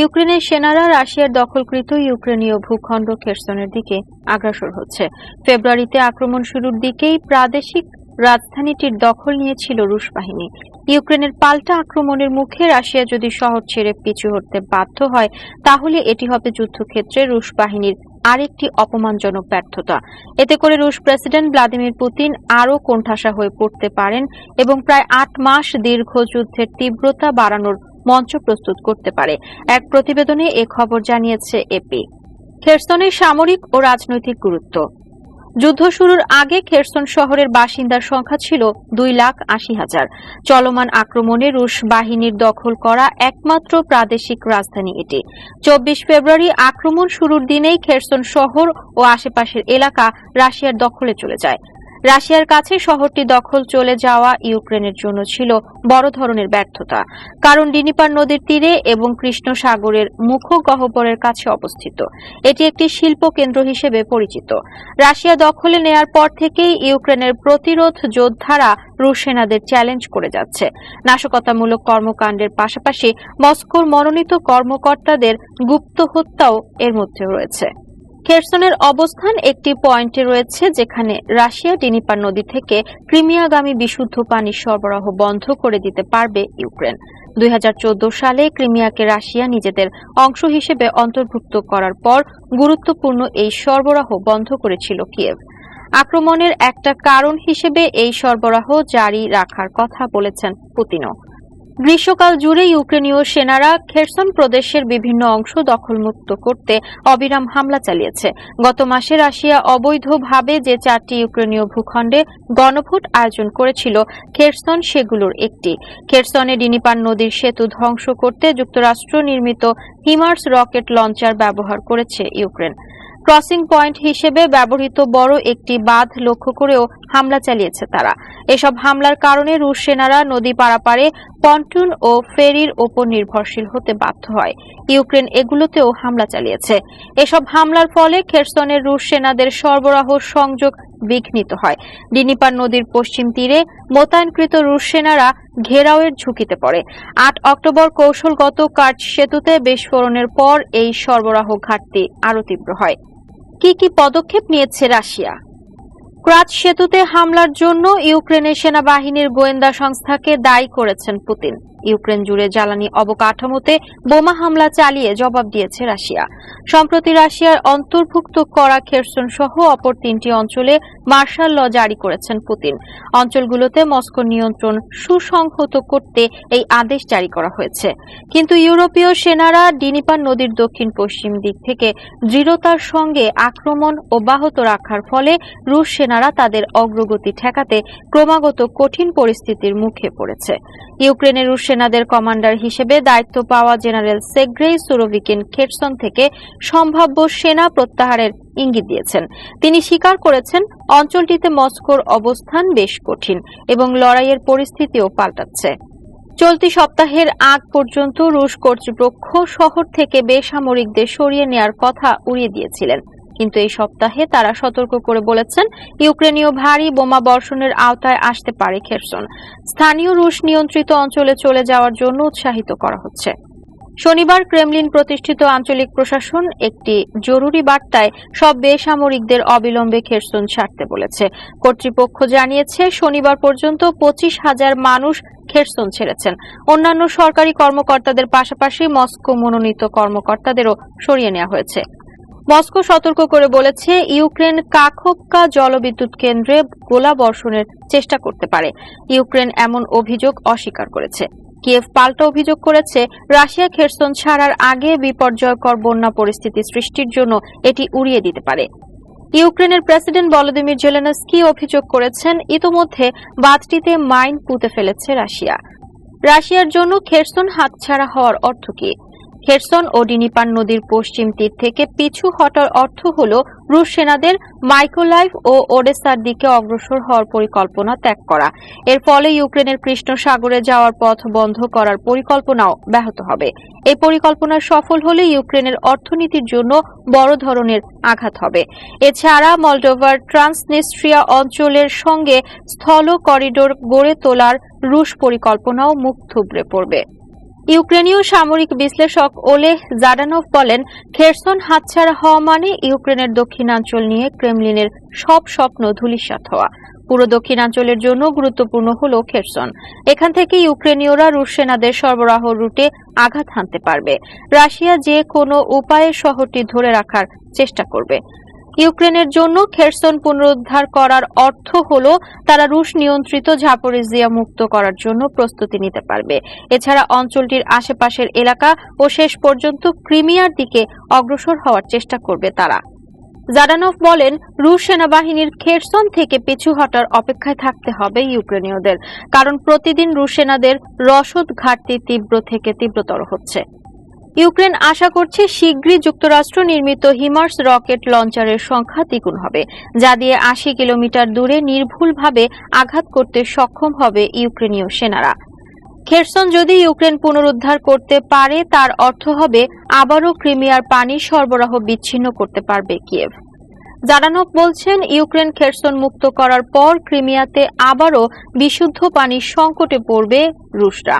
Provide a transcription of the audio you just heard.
ইউক্রেনের সেনারা রাশিয়ার দখলকৃত ইউক্রেনীয় ভূখণ্ড খেরসনের দিকে আগ্রাসর হচ্ছে। ফেব্রুয়ারিতে আক্রমণ শুরুর দিকেই প্রাদেশিক রাজধানীটির দখল নিয়েছিল রুশ বাহিনী। ইউক্রেনের পাল্টা আক্রমণের মুখে রাশিয়া যদি শহর ছেড়ে পিছু হতে বাধ্য হয়, তাহলে এটি হবে যুদ্ধক্ষেত্রে রুশ বাহিনীর আরেকটি অপমানজনক ব্যর্থতা। এতে করে রুশ প্রেসিডেন্ট ভ্লাদিমির পুতিন আরও কোণঠাসা হয়ে পড়তে পারেন এবং প্রায় আট মাস দীর্ঘ যুদ্ধের তীব্রতা বাড়ানোর মঞ্চ প্রস্তুত করতে পারে। এক প্রতিবেদনে এ খবর জানিয়েছে এপি খেরসনের সামরিক ও রাজনৈতিক গুরুত্ব। যুদ্ধ শুরুর আগে খেরসন শহরের বাসিন্দার সংখ্যা ছিল দুই লাখ আশি হাজার। চলমান আক্রমণে রুশ বাহিনীর দখল করা একমাত্র প্রাদেশিক রাজধানী এটি। চব্বিশ ফেব্রুয়ারি আক্রমণ শুরুর দিনেই খেরসন শহর ও আশেপাশের এলাকা রাশিয়ার দখলে চলে যায়। রাশিয়ার কাছে শহরটি দখল চলে যাওয়া ইউক্রেনের জন্য ছিল বড় ধরনের ব্যর্থতা। কারণ ডিনিপার নদীর তীরে এবং কৃষ্ণ সাগরের মুখ গহ্বরের কাছে অবস্থিত। এটি একটি শিল্প কেন্দ্র হিসেবে পরিচিত। রাশিয়া দখলে নেয়ার পর থেকেই ইউক্রেনের প্রতিরোধ যোদ্ধারা রুশ সেনাদের চ্যালেঞ্জ করে যাচ্ছে। নাশকতামূলক কর্মকাণ্ডের পাশাপাশি মস্কোর মনোনীত কর্মকর্তাদের গুপ্ত হত্যাও এর মধ্যে রয়েছে। খেরসনের অবস্থান একটি পয়েন্টে রয়েছে যেখানে রাশিয়া ডিনিপার নদী থেকে ক্রিমিয়াগামী বিশুদ্ধ পানি সরবরাহ বন্ধ করে দিতে পারবে ইউক্রেন। দুই হাজার চৌদ্দ সালে ক্রিমিয়াকে রাশিয়া নিজেদের অংশ হিসেবে অন্তর্ভুক্ত করার পর গুরুত্বপূর্ণ এই সরবরাহ বন্ধ করেছিল কিয়েভ। আক্রমণের একটা কারণ হিসেবে এই সরবরাহ জারি রাখার কথা বলেছেন পুতিনও। গ্রীষ্মকাল জুড়ে ইউক্রেনীয় সেনারা খেরসন প্রদেশের বিভিন্ন অংশ দখলমুক্ত করতে অবিরাম হামলা চালিয়েছে। গত মাসে রাশিয়া অবৈধভাবে যে চারটি ইউক্রেনীয় ভূখণ্ডে গণভোট আয়োজন করেছিল, খেরসন সেগুলোর একটি। খেরসনে ডিনিপান নদীর সেতু ধ্বংস করতে যুক্তরাষ্ট্র নির্মিত হিমার্স রকেট লঞ্চার ব্যবহার করেছে ইউক্রেন। ক্রসিং পয়েন্ট হিসেবে ব্যবহৃত বড় একটি বাঁধ লক্ষ্য করেও হামলা চালিয়েছে তারা। এসব হামলার কারণে রুশ সেনারা নদী পারাপারে পন্টুন ও ফেরির ওপর নির্ভরশীল হতে বাধ্য হয়। ইউক্রেন এগুলোতেও হামলা চালিয়েছে। এসব হামলার ফলে খেরসনের রুশ সেনাদের সরবরাহ সংযোগ বিঘ্নিত হয়। ডিনিপার নদীর পশ্চিম তীরে মোতায়েনকৃত রুশ সেনারা ঘেরাওয়ের ঝুঁকিতে পড়ে। আট অক্টোবর কৌশলগত কার্চ সেতুতে বিস্ফোরণের পর এই সরবরাহ ঘাটতি আরও তীব্র হয়। কি কি পদক্ষেপ নিয়েছে রাশিয়া? ক্রাচ সেতুতে হামলার জন্য ইউক্রেনের সেনাবাহিনীর গোয়েন্দা সংস্থাকে দায়ী করেছেন পুতিন। ইউক্রেন জুড়ে জ্বালানি অবকাঠামোতে বোমা হামলা চালিয়ে জবাব দিয়েছে রাশিয়া। সম্প্রতি রাশিয়ার অন্তর্ভুক্ত করা খেরসন সহ অপর তিনটি অঞ্চলে মার্শাল ল জারি করেছেন পুতিন। অঞ্চলগুলোতে মস্কো নিয়ন্ত্রণ সুসংহত করতে এই আদেশ জারি করা হয়েছে। কিন্তু ইউরোপীয় সেনারা ডিনিপার নদীর দক্ষিণ পশ্চিম দিক থেকে দৃঢ়তার সঙ্গে আক্রমণ অব্যাহত রাখার ফলে রুশ সেনারা তাদের অগ্রগতি ঠেকাতে ক্রমাগত কঠিন পরিস্থিতির মুখে পড়েছে। ইউক্রেনের রুশ সেনাদের কমান্ডার হিসেবে দায়িত্ব পাওয়া জেনারেল সেগ্রেই সুরোভিকিন খেটসন থেকে সম্ভাব্য সেনা প্রত্যাহারের ইঙ্গিত দিয়েছেন। তিনি স্বীকার করেছেন, অঞ্চলটিতে মস্কোর অবস্থান বেশ কঠিন এবং লড়াইয়ের পরিস্থিতিও পাল্টাচ্ছে। চলতি সপ্তাহের আগ পর্যন্ত রুশ কর্তৃপক্ষ শহর থেকে বেসামরিকদের সরিয়ে নেয়ার কথা উড়িয়ে দিয়েছিলেন। কিন্তু এই সপ্তাহে তারা সতর্ক করে বলেছেন, ইউক্রেনীয় ভারী বোমা বর্ষণের আওতায় আসতে পারে খেরসন। স্থানীয় রুশ নিয়ন্ত্রিত অঞ্চলে চলে যাওয়ার জন্য উৎসাহিত করা হচ্ছে। শনিবার ক্রেমলিন প্রতিষ্ঠিত আঞ্চলিক প্রশাসন একটি জরুরি বার্তায় সব বেসামরিকদের অবিলম্বে খেরসন ছাড়তে বলেছে। কর্তৃপক্ষ জানিয়েছে, শনিবার পর্যন্ত পঁচিশ হাজার মানুষ খেরসন ছেড়েছেন। অন্যান্য সরকারি কর্মকর্তাদের পাশাপাশি মস্কো মনোনীত কর্মকর্তাদেরও সরিয়ে নেওয়া হয়েছে। মস্কো সতর্ক করে বলেছে, ইউক্রেন কাখোপকা জলবিদ্যুৎ কেন্দ্রে গোলা বর্ষণের চেষ্টা করতে পারে। ইউক্রেন এমন অভিযোগ অস্বীকার করেছে। কিয়েভ পাল্টা অভিযোগ করেছে, রাশিয়া খেরসন ছাড়ার আগে বিপর্যয়কর বন্যা পরিস্থিতি সৃষ্টির জন্য এটি উড়িয়ে দিতে পারে। ইউক্রেনের প্রেসিডেন্ট ভলোদিমির জেলেনস্কি অভিযোগ করেছেন, ইতোমধ্যে বাঁধটিতে মাইন পুঁতে ফেলেছে রাশিয়া। রাশিয়ার জন্য খেরসন হাতছাড়া হওয়ার অর্থ কি? খেরসন ও ডিনিপান নদীর পশ্চিম তীর থেকে পিছু হটার অর্থ হল রুশ সেনাদের মাইক্রোলাইভ ও ওডেসার দিকে অগ্রসর হওয়ার পরিকল্পনা ত্যাগ করা। এর ফলে ইউক্রেনের কৃষ্ণ সাগরে যাওয়ার পথ বন্ধ করার পরিকল্পনাও ব্যাহত হবে। এই পরিকল্পনা সফল হলে ইউক্রেনের অর্থনীতির জন্য বড় ধরনের আঘাত হবে। এছাড়া মলডোভার ট্রান্সনিস্ট্রিয়া অঞ্চলের সঙ্গে স্থল করিডোর গড়ে তোলার রুশ পরিকল্পনাও মুখ থুবড়ে পড়বে। ইউক্রেনীয় সামরিক বিশ্লেষক ওলেহ জাডানভ বলেন, খেরসন হাতছাড়া হওয়া মানে ইউক্রেনের দক্ষিণাঞ্চল নিয়ে ক্রেমলিনের সব স্বপ্ন ধূলিসাৎ হওয়া। পুরো দক্ষিণাঞ্চলের জন্য গুরুত্বপূর্ণ হল খেরসন। এখান থেকে ইউক্রেনীয়রা রুশ সেনাদের সরবরাহ রুটে আঘাত হানতে পারবে। রাশিয়া যে কোনো উপায়ে শহরটি ধরে রাখার চেষ্টা করবে। ইউক্রেনের জন্য খেরসন পুনরুদ্ধার করার অর্থ হল তারা রুশ নিয়ন্ত্রিত ঝাপরিজিয়া মুক্ত করার জন্য প্রস্তুতি নিতে পারবে। এছাড়া অঞ্চলটির আশেপাশের এলাকা ও শেষ পর্যন্ত ক্রিমিয়ার দিকে অগ্রসর হওয়ার চেষ্টা করবে তারা। জাডানভ বলেন, রুশ সেনাবাহিনীর খেরসন থেকে পিছু হটার অপেক্ষায় থাকতে হবে ইউক্রেনীয়দের, কারণ প্রতিদিন রুশ সেনাদের রসদ ঘাটতি তীব্র থেকে তীব্রতর হচ্ছে। ইউক্রেন আশা করছে শীঘ্রই যুক্তরাষ্ট্র নির্মিত হিমার্স রকেট লঞ্চারের সংখ্যা দ্বিগুণ হবে, যা দিয়ে আশি কিলোমিটার দূরে নির্ভুলভাবে আঘাত করতে সক্ষম হবে ইউক্রেনীয় সেনারা। খেরসন যদি ইউক্রেন পুনরুদ্ধার করতে পারে, তার অর্থ হবে আবারও ক্রিমিয়ার পানি সরবরাহ বিচ্ছিন্ন করতে পারবে কিয়েভ। জারানক বলছেন, ইউক্রেন খেরসন মুক্ত করার পর ক্রিমিয়াতে আবারও বিশুদ্ধ পানির সংকটে পড়বে রুশরা।